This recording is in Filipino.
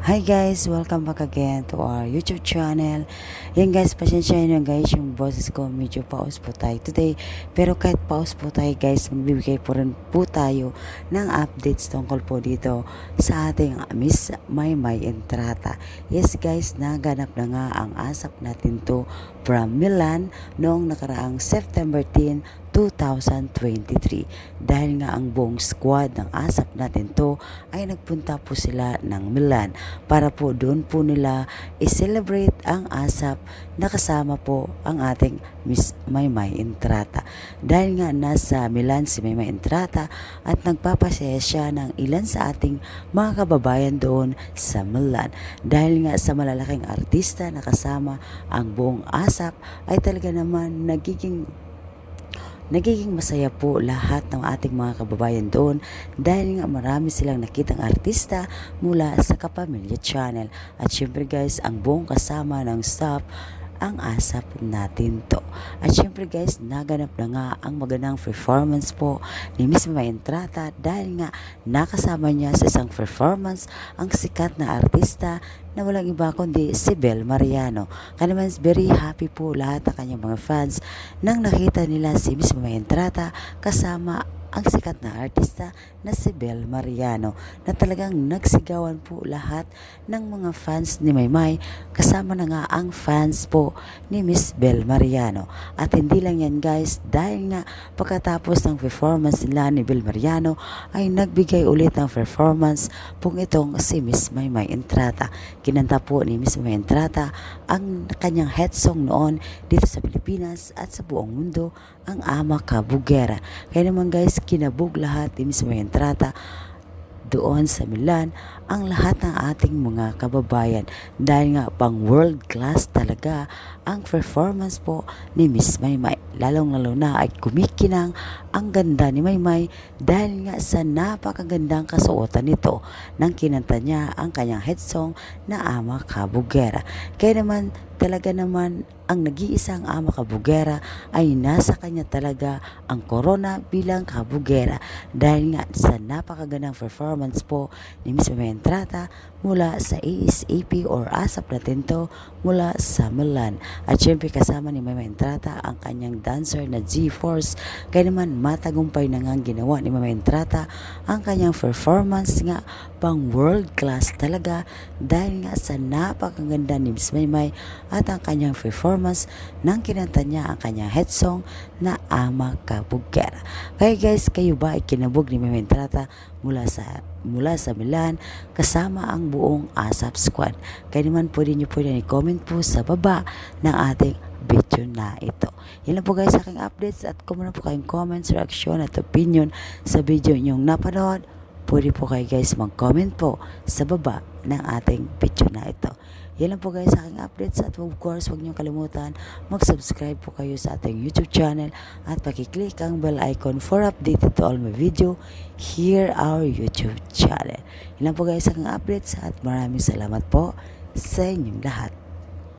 Hi guys! Welcome back again to our YouTube channel. Yan guys, pasensya nyo guys, yung boses ko medyo pause po tayo today. Pero kahit pause po tayo guys, magbibigay po rin po tayo ng updates tungkol po dito sa ating Miss Maymay Entrata. Yes guys, naganap na nga ang asap natin to from Milan noong nakaraang September 10, 2023 dahil nga ang buong squad ng asap natin to ay nagpunta po sila ng Milan. Para po doon po nila i-celebrate ang asap. Na kasama po ang ating Miss Maymay Entrata. Dahil nga nasa Milan si Maymay Entrata at nagpapasaya siya ng ilan sa ating mga kababayan doon sa Milan. Dahil nga sa malalaking artista na kasama ang buong asap ay talaga naman nagiging Nagiging masaya po lahat ng ating mga kababayan doon dahil nga marami silang nakitang artista mula sa Kapamilya Channel. At syempre guys, ang buong kasama ng staff ang asap natin to. At syempre guys, naganap na nga ang magandang performance po ni Miss Mama Entrata dahil nga nakasama niya sa isang performance ang sikat na artista na walang iba kundi si Bel Mariano. Kaya very happy po lahat ng kanyang mga fans nang nakita nila si Miss Mama Entrata kasama ang sikat na artista na si Bel Mariano na talagang nagsigawan po lahat ng mga fans ni Maymay. Kasama na nga ang fans po ni Miss Bel Mariano. At hindi lang yan guys dahil nga pagkatapos ng performance nila ni Bel Mariano ay nagbigay ulit ng performance pong itong si Miss Maymay Entrata. Kinanta po ni Miss Maymay Entrata ang kanyang head song noon dito sa Pilipinas at sa buong mundo ang Ama Kabugera kaya naman guys kinabog lahat ni Miss Maymay Entrata doon sa Milan ang lahat ng ating mga kababayan. Dahil nga pang world class talaga ang performance po ni Miss Maymay. Lalong lalo na ay kumikinang ang ganda ni Maymay dahil nga sa napakagandang kasuotan nito nang kinanta niya ang kanyang head song na Ama Kabugera. Kaya naman talaga naman ang nag-iisang ama kabugera ay nasa kanya talaga ang corona bilang kabugera. Dahil nga sa napakagandang performance po ni Miss Mama Entrata mula sa ASAP or ASAP natin to mula sa Milan. At syempre kasama ni Mama Entrata ang kanyang dancer na G-Force. Kaya naman matagumpay na nga ang ginawa ni Mama Entrata ang kanyang performance nga pang world class talaga dahil nga sa napakaganda ni Miss Maymay at ang kanyang performance nang kinanta niya ang kanyang head song na Ama Kabugera. Kaya guys, kayo ba ay kinabog ni Mama Entrata mula sa mula sa Milan kasama ang buong ASAP squad. Kaya naman pwede niyo po yan i-comment po sa baba ng ating video na ito. Yan lang po guys aking updates at kung ano po kayong comments, reaction at opinion sa video nyong napanood, pwede po kayo guys mag-comment po sa baba ng ating video na ito. Yan lang po guys sa aking updates at of course huwag niyo kalimutan mag-subscribe po kayo sa ating YouTube channel at pakiclick ang bell icon for updated to all my video here our YouTube channel. Yan lang po guys sa aking updates at maraming salamat po sa inyong lahat.